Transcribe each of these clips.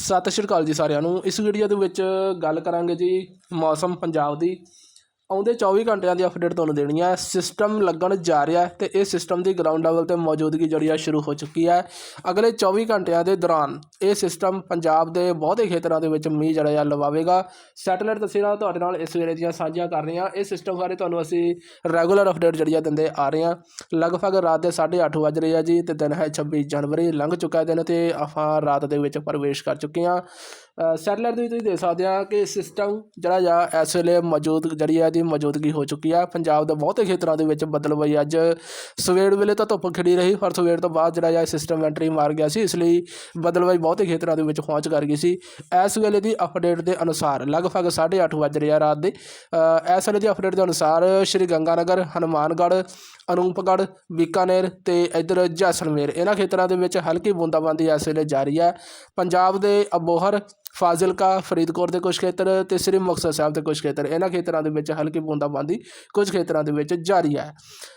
ਸਤਿ ਸ਼੍ਰੀ ਅਕਾਲ ਜੀ ਸਾਰਿਆਂ ਨੂੰ। ਇਸ ਵੀਡੀਓ ਦੇ ਵਿੱਚ ਗੱਲ ਕਰਾਂਗੇ ਜੀ ਮੌਸਮ ਪੰਜਾਬ ਦੀ। ਆਉਂਦੇ 24 ਘੰਟਿਆਂ ਦੀ ਅਪਡੇਟ ਤੁਹਾਨੂੰ ਦੇਣੀ ਹੈ ਸਿਸਟਮ ਲੱਗਣ ਜਾ ਰਿਹਾ ਹੈ ਤੇ ਇਹ ਸਿਸਟਮ ਦੀ ਗਰਾਊਂਡ ਲੈਵਲ ਤੇ ਮੌਜੂਦਗੀ ਜਿਹੜੀ ਆ, ਸ਼ੁਰੂ ਹੋ ਚੁੱਕੀ ਹੈ ਅਗਲੇ 24 ਘੰਟਿਆਂ ਦੇ ਦੌਰਾਨ ਇਹ ਸਿਸਟਮ ਪੰਜਾਬ ਦੇ ਬਹੁਤੇ ਖੇਤਰਾਂ ਦੇ ਵਿੱਚ ਮੀਂਹ ਜਿਹੜਾ ਆ, ਲਵਾਵੇਗਾ। ਸੈਟੇਲਾਈਟ ਤਸਵੀਰਾਂ ਤੁਹਾਡੇ ਨਾਲ ਇਸ ਵੇਲੇ ਦੀਆਂ ਸਾਂਝੀਆਂ ਕਰ ਰਹੇ ਹਾਂ ਇਹ ਸਿਸਟਮ ਬਾਰੇ ਤੁਹਾਨੂੰ ਅਸੀਂ ਰੈਗੂਲਰ ਅਪਡੇਟ ਜਿਹੜੀ ਆ ਦਿੰਦੇ ਆ ਰਹੇ ਹਾਂ ਲਗਭਗ ਰਾਤ ਦੇ 8:30 ਵੱਜ ਰਹੇ ਆ ਜੀ ਤੇ ਦਿਨ ਹੈ 26 ਜਨਵਰੀ, ਲੰਘ ਚੁੱਕਾ ਦਿਨ ਤੇ ਆਪਾਂ ਰਾਤ ਦੇ ਵਿੱਚ ਪ੍ਰਵੇਸ਼ ਕਰ ਚੁੱਕੇ ਹਾਂ ਸੈਟੇਲਾਈਟ ਦੇ ਵਿੱਚ ਤੁਸੀਂ ਦੇਖ ਸਕਦੇ ਆ ਕਿ ਸਿਸਟਮ ਜਿਹੜਾ ਆ, ਇਸ ਵੇਲੇ ਮੌਜੂਦ ਜਿਹੜੀ ਆ ਦੀ ਮੌਜੂਦਗੀ ਹੋ ਚੁੱਕੀ ਹੈ ਪੰਜਾਬ ਦੇ ਬਹੁਤੇ ਖੇਤਰਾਂ ਦੇ ਵਿੱਚ ਬਦਲਵਾਈ ਅੱਜ ਸਵੇਰ ਵੇਲੇ ਤਾਂ ਧੁੱਪ ਖਿੜੀ ਰਹੀ, ਪਰ ਸਵੇਰ ਤੋਂ ਬਾਅਦ ਜਿਹੜਾ ਆ ਸਿਸਟਮ ਐਂਟਰੀ ਮਾਰ ਗਿਆ ਸੀ, ਇਸ ਲਈ ਬਦਲਵਾਈ ਬਹੁਤੇ ਖੇਤਰਾਂ ਦੇ ਵਿੱਚ ਪਹੁੰਚ ਕਰ ਗਈ ਸੀ। ਇਸ ਵੇਲੇ ਦੀ ਅਪਡੇਟ ਦੇ ਅਨੁਸਾਰ ਲਗਭਗ 8:30 ਵੱਜ ਰਿਹਾ ਰਾਤ ਦੇ। ਇਸ ਵੇਲੇ ਦੀ ਅਪਡੇਟ ਦੇ ਅਨੁਸਾਰ ਸ਼੍ਰੀ ਗੰਗਾਨਗਰ, ਹਨੂਮਾਨਗੜ੍ਹ, ਅਨੂਪਗੜ੍ਹ, ਬੀਕਾਨੇਰ ਤੇ ਇੱਧਰ ਜੈਸਲਮੇਰ। ਇਹਨਾਂ ਖੇਤਰਾਂ ਦੇ ਵਿੱਚ ਹਲਕੀ ਬੂੰਦਾਬਾਂਦੀ ਇਸ ਵੇਲੇ ਜਾਰੀ ਹੈ ਪੰਜਾਬ ਦੇ ਅਬੋਹਰ ਫਾਜ਼ਿਲਕਾ, ਫਰੀਦਕੋਟ ਦੇ ਕੁਝ ਖੇਤਰ ਤੇ ਸ੍ਰੀ ਮੁਕਤਸਰ ਸਾਹਿਬ ਦੇ ਕੁਝ ਖੇਤਰ। ਇਹਨਾਂ ਖੇਤਰਾਂ ਦੇ ਵਿੱਚ ਹਲਕੀ ਬੂੰਦਾਬਾਂਦੀ ਕੁਝ ਖੇਤਰਾਂ ਦੇ ਵਿੱਚ ਜਾਰੀ ਹੈ।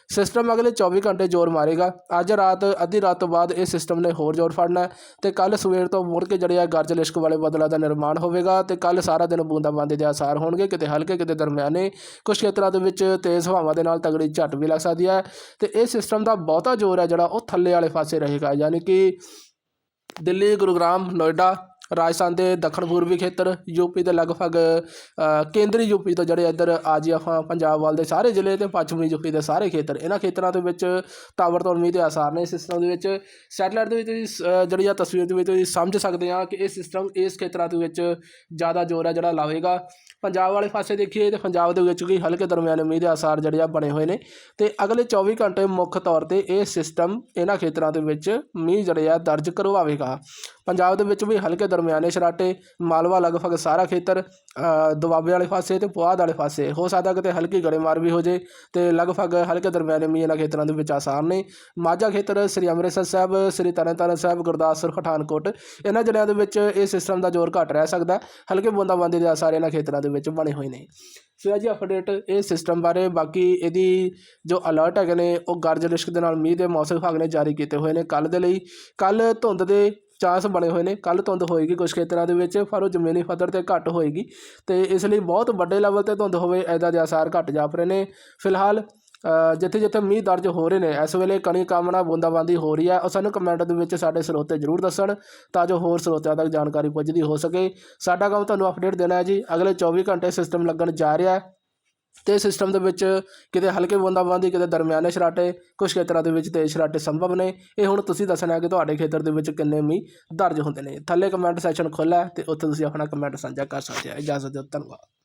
ਸਿਸਟਮ ਅਗਲੇ 24 ਘੰਟੇ ਜ਼ੋਰ ਮਾਰੇਗਾ। ਅੱਜ ਰਾਤ, ਅੱਧੀ ਰਾਤ ਤੋਂ ਬਾਅਦ ਇਹ ਸਿਸਟਮ ਨੇ ਹੋਰ ਜ਼ੋਰ ਫੜਨਾ ਹੈ ਤੇ ਕੱਲ ਸਵੇਰ ਤੋਂ ਮੁੜ ਕੇ ਜਿਹੜੇ ਆ ਗਰਜ ਲਿਸ਼ਕ ਵਾਲੇ ਬੱਦਲਾਂ ਦਾ ਨਿਰਮਾਣ ਹੋਵੇਗਾ ਤੇ ਕੱਲ ਸਾਰਾ ਦਿਨ ਬੂੰਦਾਬਾਂਦੀ ਦੇ ਆਸਾਰ ਹੋਣਗੇ। ਕਿਤੇ ਹਲਕੇ, ਕਿਤੇ ਦਰਮਿਆਨੇ ਕੁਝ ਖੇਤਰਾਂ ਦੇ ਵਿੱਚ ਤੇਜ਼ ਹਵਾਵਾਂ ਦੇ ਨਾਲ ਤਗੜੀ ਝੱਟ ਵੀ ਲੱਗ ਸਕਦੀ ਹੈ ਤੇ ਇਹ ਸਿਸਟਮ ਦਾ ਬਹੁਤਾ ਜ਼ੋਰ ਹੈ ਜਿਹੜਾ ਉਹ ਥੱਲੇ ਵਾਲੇ ਪਾਸੇ ਰਹੇਗਾ। ਯਾਨੀ ਕਿ ਦਿੱਲੀ, ਗੁਰੂਗ੍ਰਾਮ, ਨੋਇਡਾ ਰਾਜਸਥਾਨ ਦੇ ਦੱਖਣ ਪੂਰਬੀ ਖੇਤਰ ਯੂਪੀ ਦੇ ਲਗਭਗ ਅ, ਕੇਂਦਰੀ ਯੂਪੀ ਤੋਂ ਜਿਹੜੇ ਇੱਧਰ ਆ ਜੀ ਆਪਾਂ ਪੰਜਾਬ ਵੱਲ ਦੇ ਸਾਰੇ ਜ਼ਿਲ੍ਹੇ ਤੇ ਪੱਛਮੀ ਯੂਪੀ ਦੇ ਸਾਰੇ ਖੇਤਰ ਇਹਨਾਂ ਖੇਤਰਾਂ ਦੇ ਵਿੱਚ ਤਾਬੜਤੋੜ ਮੀਂਹ ਦੇ ਆਸਾਰ ਨੇ। ਇਸ ਸਿਸਟਮ ਦੇ ਵਿੱਚ ਸੈਟੇਲਾਈਟ ਦੇ ਵਿੱਚ ਤੁਸੀਂ, ਜਿਹੜੀ ਆ ਤਸਵੀਰ ਦੇ ਵਿੱਚ ਤੁਸੀਂ ਸਮਝ ਸਕਦੇ ਆ ਕਿ ਇਹ ਸਿਸਟਮ ਇਸ ਖੇਤਰਾਂ ਦੇ ਵਿੱਚ ਜ਼ਿਆਦਾ ਜ਼ੋਰ ਹੈ ਜਿਹੜਾ ਲਾਵੇਗਾ। ਪੰਜਾਬ ਵਾਲੇ ਪਾਸੇ ਦੇਖੀਏ ਤੇ ਪੰਜਾਬ ਦੇ ਵਿੱਚ ਵੀ ਹਲਕੇ ਦਰਮਿਆਨੇ ਮੀਂਹ ਦੇ ਆਸਾਰ ਜਿਹੜੇ ਆ ਬਣੇ ਹੋਏ ਨੇ ਤੇ ਅਗਲੇ 24 ਘੰਟੇ ਮੁੱਖ ਤੌਰ ਤੇ ਇਹ ਸਿਸਟਮ ਇਹਨਾਂ ਖੇਤਰਾਂ ਦੇ ਵਿੱਚ ਮੀਂਹ ਜਿਹੜੇ ਆ ਦਰਜ ਕਰਵਾਵੇਗਾ। ਪੰਜਾਬ ਦੇ ਵਿੱਚ ਵੀ ਹਲਕੇ ਦਰਮਿਆਨੇ ਸ਼ਰਾਟੇ ਮਾਲਵਾ ਲਗਭਗ ਸਾਰਾ ਖੇਤਰ ਦੁਆਬੇ ਵਾਲੇ ਪਾਸੇ ਤੇ ਪੁਆਧ ਵਾਲੇ ਪਾਸੇ। ਹੋ ਸਕਦਾ ਕਿਤੇ ਹਲਕੀ ਗੜੇਮਾਰ ਵੀ ਹੋ ਜੇ ਤੇ ਲਗਭਗ ਹਲਕੇ ਦਰਮਿਆਨੇ ਮੀਂਹ ਇਹਨਾਂ ਖੇਤਰਾਂ ਦੇ ਵਿੱਚ ਆਸਾਰ ਨੇ। ਮਾਝਾ ਖੇਤਰ ਸ੍ਰੀ ਅੰਮ੍ਰਿਤਸਰ ਸਾਹਿਬ, ਸ੍ਰੀ ਤਰਨਤਾਰਨ ਸਾਹਿਬ ਗੁਰਦਾਸਪੁਰ ਪਠਾਨਕੋਟ ਇਹਨਾਂ ਜ਼ਿਲ੍ਹਿਆਂ ਦੇ ਵਿੱਚ ਇਹ ਸਿਸਟਮ ਦਾ ਜ਼ੋਰ ਘੱਟ ਰਹਿ ਸਕਦਾ। ਹਲਕੇ ਬੂੰਦਾਬਾਂਦੀ ਦੇ ਆਸਾਰ ਇਹਨਾਂ ਖੇਤਰਾਂ ਦੇ ਵਿੱਚ ਬਣੇ ਹੋਏ ਨੇ। ਸੋ ਇਹ ਜੀ ਅਪਡੇਟ ਇਹ ਸਿਸਟਮ ਬਾਰੇ, ਬਾਕੀ ਇਹਦੀ ਜੋ ਅਲਰਟ ਹੈਗੇ ਨੇ, ਉਹ ਗਰਜ ਰਿਸ਼ਕ ਦੇ ਨਾਲ ਮੀਂਹ ਦੇ ਮੌਸਮ ਵਿਭਾਗ ਨੇ ਜਾਰੀ ਕੀਤੇ ਹੋਏ ਨੇ। ਕੱਲ ਦੇ ਲਈ ਕੱਲ ਧੁੰਦ ਦੇ ਚਾਂਸ ਬਣੇ ਹੋਏ ਨੇ ਕੱਲ ਧੁੰਦ ਹੋਏਗੀ ਕੁਝ ਖੇਤਰਾਂ ਦੇ ਵਿੱਚ, ਪਰ ਉਹ ਜ਼ਮੀਨੀ ਪੱਧਰ ਤੇ ਘੱਟ ਹੋਏਗੀ ਤੇ ਇਸ ਲਈ ਬਹੁਤ ਵੱਡੇ ਲੈਵਲ ਤੇ ਧੁੰਦ ਹੋਵੇ ਐਦਾਂ ਦੇ ਆਸਾਰ ਘੱਟ ਜਾਪ ਰਹੇ ਨੇ। ਫਿਲਹਾਲ ਜਿੱਥੇ ਜਿੱਥੇ ਮੀਂਹ ਦਰਜ ਹੋ ਰਹੇ ਨੇ, ਇਸ ਵੇਲੇ ਕਣੀ ਕਾਮਨਾ ਬੂੰਦਾਬਾਂਦੀ ਹੋ ਰਹੀ ਹੈ। ਉਹ ਸਾਨੂੰ ਕਮੈਂਟ ਦੇ ਵਿੱਚ ਸਾਡੇ ਸਰੋਤੇ ਜ਼ਰੂਰ ਦੱਸਣ, ਤਾਂ ਜੋ ਹੋਰ ਸਰੋਤਿਆਂ ਤੱਕ ਜਾਣਕਾਰੀ ਪੁੱਜਦੀ ਹੋ ਸਕੇ। ਸਾਡਾ ਕੰਮ ਤੁਹਾਨੂੰ ਅਪਡੇਟ ਦੇਣਾ ਹੈ ਜੀ। ਅਗਲੇ 24 ਘੰਟੇ ਸਿਸਟਮ ਲੱਗਣ ਜਾ ਰਿਹਾ ਹੈ। ਤੇ ਸਿਸਟਮ ਦੇ ਵਿੱਚ ਕਿਤੇ ਹਲਕੇ ਬੂੰਦਾਬਾਂਦੀ ਕਿਤੇ ਦਰਮਿਆਨੇ ਸ਼ਰਾਟੇ ਕੁਝ ਖੇਤਰਾਂ ਦੇ ਵਿੱਚ ਤੇਜ਼ ਸ਼ਰਾਟੇ ਸੰਭਵ ਨੇ। ਇਹ ਹੁਣ ਤੁਸੀਂ ਦੱਸਣਾ ਹੈ ਕਿ ਤੁਹਾਡੇ ਖੇਤਰ ਦੇ ਵਿੱਚ ਕਿੰਨੇ ਮੀਂਹ ਦਰਜ ਹੁੰਦੇ ਨੇ। ਥੱਲੇ ਕਮੈਂਟ ਸੈਕਸ਼ਨ ਖੁੱਲ੍ਹਾ ਹੈ ਤੇ ਉੱਥੇ ਤੁਸੀਂ ਆਪਣਾ ਕਮੈਂਟ ਸਾਂਝਾ ਕਰ ਸਕਦੇ ਹੋ। ਇਜਾਜ਼ਤ ਦਿਓ, ਧੰਨਵਾਦ।